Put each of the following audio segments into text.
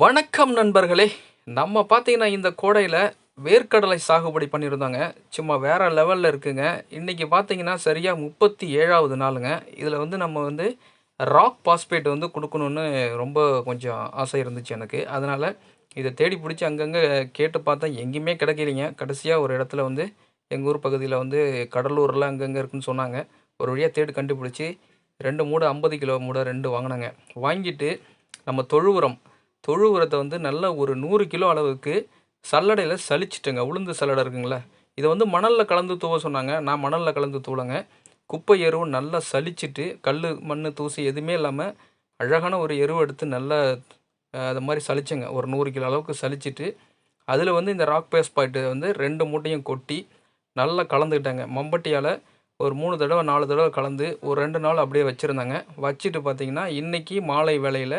வணக்கம் நண்பர்களே. நம்ம பார்த்தீங்கன்னா இந்த கோடையில் வேர்க்கடலை சாகுபடி பண்ணியிருந்தாங்க. சும்மா வேறு லெவலில் இருக்குங்க. இன்றைக்கி பார்த்தீங்கன்னா சரியாக முப்பத்தி ஏழாவது நாளுங்க. இதில் வந்து நம்ம வந்து ராக் பாஸ்பேட் வந்து கொடுக்கணுன்னு ரொம்ப கொஞ்சம் ஆசை இருந்துச்சு எனக்கு. அதனால் இதை தேடி பிடிச்சி அங்கங்கே கேட்டு பார்த்தா எங்கேயுமே கிடைக்கலைங்க. கடைசியாக ஒரு இடத்துல வந்து எங்கள் ஊர் பகுதியில் வந்து கடலூரில் அங்கங்கே இருக்குன்னு சொன்னாங்க. ஒரு வழியாக தேடி கண்டுபிடிச்சி ரெண்டு மூடை ஐம்பது கிலோ மூடை ரெண்டு வாங்கினாங்க. வாங்கிட்டு நம்ம தொழு உரம் தொழு உரத்தை வந்து நல்ல ஒரு நூறு கிலோ அளவுக்கு சல்லடையில் சலிச்சிட்டேங்க உளுந்து சல்லடை இருக்குங்களே. இதை வந்து மணலில் கலந்து தூவ சொன்னாங்க. நான் மணலில் கலந்து தூவலைங்க. குப்பை எருவு நல்லா சலிச்சிட்டு கல் மண் தூசி எதுவுமே இல்லாமல் அழகான ஒரு எருவு எடுத்து நல்லா அது மாதிரி சலிச்சேங்க ஒரு நூறு கிலோ அளவுக்கு சலிச்சிட்டு அதில் வந்து இந்த ராக் பேஸ் பாயிண்ட்டு வந்து ரெண்டு மூட்டையும் கொட்டி நல்லா கலந்துக்கிட்டாங்க. மம்பட்டியால் ஒரு மூணு தடவை நாலு தடவை கலந்து ஒரு ரெண்டு நாள் அப்படியே வச்சுருந்தாங்க. வச்சுட்டு பார்த்தீங்கன்னா இன்றைக்கி மாலை வேலையில்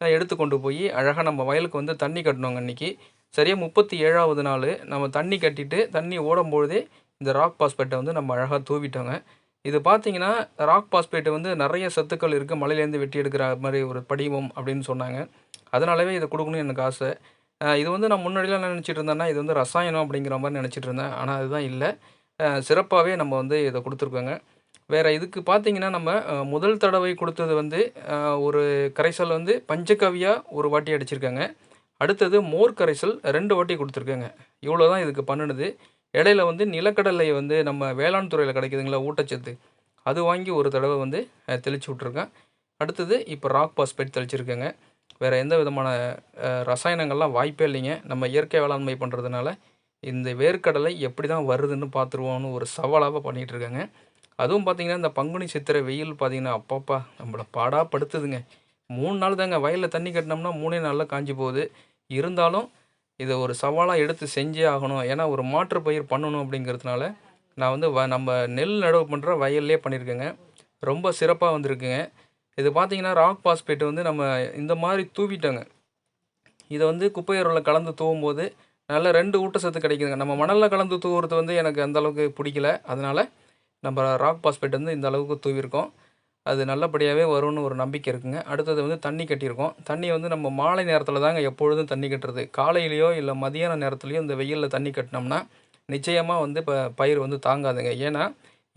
எடுத்து கொண்டு போய் அழகாக நம்ம வயலுக்கு வந்து தண்ணி கட்டணுங்க அன்றைக்கி சரியாக முப்பத்தி ஏழாவது நாள் நம்ம தண்ணி கட்டிட்டு தண்ணி ஓடும்பொழுதே இந்த ராக் பாஸ்பேட்டை வந்து நம்ம அழகாக தூவிட்டோங்க. இது பார்த்தீங்கன்னா ராக் பாஸ்பேட் வந்து நிறைய சத்துக்கள் இருக்குது மலையிலேருந்து வெட்டி எடுக்கிற மாதிரி ஒரு படிவம் அப்படின்னு சொன்னாங்க. அதனாலவே இதை கொடுக்கணும்னு எனக்கு ஆசை. இது வந்து நான் முன்னாடிலாம் என்ன நினச்சிட்டு இருந்தேன்னா இது வந்து ரசாயனம் அப்படிங்கிற மாதிரி நினச்சிட்டு இருந்தேன். ஆனால் அதுதான் இல்லை. சிறப்பாகவே நம்ம வந்து இதை கொடுத்துருக்கோங்க. வேறு இதுக்கு பார்த்தீங்கன்னா நம்ம முதல் தடவை கொடுத்தது வந்து ஒரு கரைசல் வந்து பஞ்சகவியாக ஒரு வாட்டி அடிச்சிருக்காங்க. அடுத்தது மோர் கரைசல் ரெண்டு வாட்டி கொடுத்துருக்கேங்க. இவ்வளோ தான் இதுக்கு பண்ணுனது. இடையில வந்து நிலக்கடலை வந்து நம்ம வேளாண் துறையில் கிடைக்குதுங்களா ஊட்டச்சத்து. அது வாங்கி ஒரு தடவை வந்து தெளித்து விட்ருக்கேன் அடுத்தது இப்போ ராக் பாஸ்பேட் தெளிச்சிருக்கேங்க. வேறு எந்த விதமான ரசாயனங்கள்லாம் வாய்ப்பே இல்லைங்க. நம்ம இயற்கை வேளாண்மை பண்ணுறதுனால இந்த வேர்க்கடலை எப்படி தான் வருதுன்னு பார்த்துருவோம்னு ஒரு சவாலாக பண்ணிகிட்டு இருக்கேங்க. அதுவும் பார்த்தீங்கன்னா இந்த பங்குனி சித்திரை வெயில் பார்த்தீங்கன்னா அப்பப்பா நம்மளை பாடா படுத்துதுங்க. மூணு நாள் தாங்க வயலில் தண்ணி கட்டினோம்னா மூணே நாளில் காஞ்சி போகுது. இருந்தாலும் இதை ஒரு சவாலாக எடுத்து செஞ்சே ஆகணும். ஏன்னா ஒரு மாற்று பயிர் பண்ணணும் அப்படிங்கிறதுனால நான் வந்து வ நம்ம நெல் நடவு பண்ணுற வயல்லே பண்ணியிருக்கேங்க ரொம்ப சிறப்பாக வந்திருக்குங்க. இது பார்த்தீங்கன்னா ராக் பாஸ்பேட் வந்து நம்ம இந்த மாதிரி தூவிட்டோங்க. இதை வந்து குப்பையரில் கலந்து தூவும் போது நல்ல ரெண்டு ஊட்டச்சத்து கிடைக்குதுங்க. நம்ம மணலில் கலந்து தூவுறது வந்து எனக்கு அந்த அளவுக்கு பிடிக்கல. அதனால் நம்ம ராக் பாஸ்பேட் வந்து இந்த அளவுக்கு தூவிருக்கோம் அது நல்லபடியாகவே வரும்னு ஒரு நம்பிக்கை இருக்குங்க. அடுத்தது வந்து தண்ணி கட்டியிருக்கோம். தண்ணி வந்து நம்ம மாலை நேரத்தில் தாங்க எப்பொழுதும் தண்ணி கட்டுறது. காலையிலையோ இல்லை மதியான நேரத்துலையோ இந்த வெயிலில் தண்ணி கட்டினோம்னா நிச்சயமாக வந்து இப்போ பயிர் வந்து தாங்காதுங்க. ஏன்னா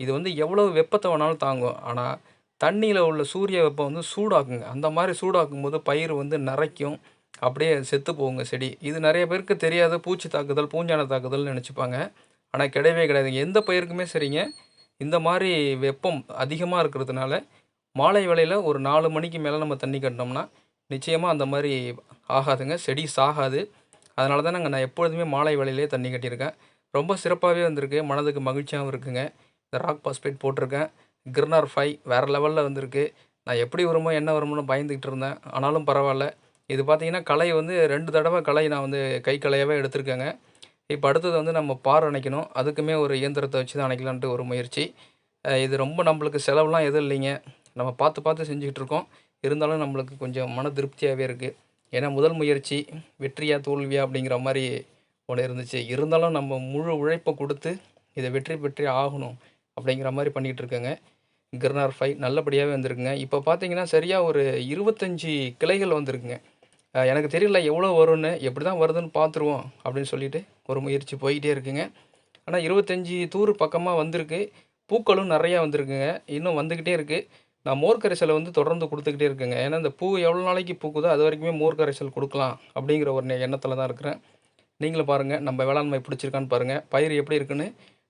இது வந்து எவ்வளோ வெப்பத்தை வேணாலும் தாங்கும். ஆனால் தண்ணியில் உள்ள சூரிய வெப்பம் வந்து சூடாக்குங்க. அந்த மாதிரி சூடாக்கும் போது பயிர் வந்து நரைக்கும். அப்படியே செத்து போகுங்க செடி. இது நிறைய பேருக்கு தெரியாத. பூச்சி தாக்குதல் பூஞ்சான தாக்குதல்னு நினச்சிப்பாங்க. ஆனால் கிடையவே கிடையாதுங்க. எந்த பயிருக்குமே சரிங்க. இந்த மாதிரி வெப்பம் அதிகமாக இருக்கிறதுனால மாலை வேளையில் ஒரு நாலு மணிக்கு மேலே நம்ம தண்ணி கட்டினோம்னா நிச்சயமாக அந்த மாதிரி ஆகாதுங்க. செடி சாகாது. அதனால தான் நாங்கள் நான் எப்பொழுதுமே மாலை வேலையிலே தண்ணி கட்டியிருக்கேன். ரொம்ப சிறப்பாகவே வந்திருக்கு. மனதுக்கு மகிழ்ச்சியாகவும் இருக்குங்க. இந்த ராக் பாஸ்பேட் போட்டிருக்கேன். கிர்னார் ஃபைவ் வேறு லெவலில் வந்திருக்கு. நான் எப்படி வருமோ என்ன வருமோன்னு பயந்துக்கிட்டு இருந்தேன். ஆனாலும் பரவாயில்ல. இது பார்த்தீங்கன்னா களை வந்து ரெண்டு தடவை களை நான் வந்து கை களையாகவே எடுத்திருக்கேங்க. இப்போ அடுத்தது வந்து நம்ம பார் அணைக்கணும். அதுக்குமே ஒரு இயந்திரத்தை வச்சு தான் அணைக்கலான்ட்டு ஒரு முயற்சி. இது ரொம்ப நம்மளுக்கு செலவுலாம் எதுவும் இல்லைங்க. நம்ம பார்த்து பார்த்து செஞ்சுக்கிட்டு இருக்கோம். இருந்தாலும் நம்மளுக்கு கொஞ்சம் மன திருப்தியாகவே இருக்குது ஏன்னா முதல் முயற்சி வெற்றியா தோல்வியா அப்படிங்கிற மாதிரி ஒன்று இருந்துச்சு. இருந்தாலும் நம்ம முழு உழைப்பை கொடுத்து இதை வெற்றி பெற்றே ஆகணும் அப்படிங்கிற மாதிரி பண்ணிகிட்டு இருக்கேங்க. கிர்னார் ஃபைவ் நல்லபடியாகவே வந்திருக்குங்க. இப்போ பார்த்தீங்கன்னா சரியாக ஒரு இருபத்தஞ்சி கிளைகள் வந்திருக்குங்க. எனக்கு தெரியல எவ்வளோ வரும்னு எப்படி தான் வருதுன்னு பார்த்துருவோம் அப்படின்னு சொல்லிட்டு ஒரு முயற்சி போய்கிட்டே இருக்குங்க. ஆனால் இருபத்தஞ்சி தூர் பக்கமாக வந்திருக்கு. பூக்களும் நிறையா வந்திருக்குங்க. இன்னும் வந்துக்கிட்டே இருக்குது நான் மோர் கரைசலை வந்து தொடர்ந்து கொடுத்துக்கிட்டே இருக்குங்க. ஏன்னா இந்த பூ எவ்வளோ நாளைக்கு பூக்குதோ அது வரைக்குமே மோர் கரைசல் கொடுக்கலாம் அப்படிங்கிற ஒரு எண்ணத்தில் தான் இருக்கிறேன். நீங்களும் பாருங்கள் நம்ம வேளாண்மை பிடிச்சிருக்கான்னு பாருங்கள் பயிர் எப்படி இருக்குன்னு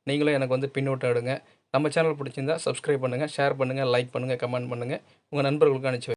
நீங்களும் எனக்கு வந்து பின்னோட்டம் எடுங்க. நம்ம சேனல் பிடிச்சிருந்தா சப்ஸ்கிரைப் பண்ணுங்கள் ஷேர் பண்ணுங்கள் லைக் பண்ணுங்கள் கமெண்ட் பண்ணுங்கள் உங்கள் நண்பர்களுக்கு அனுப்பிச்சு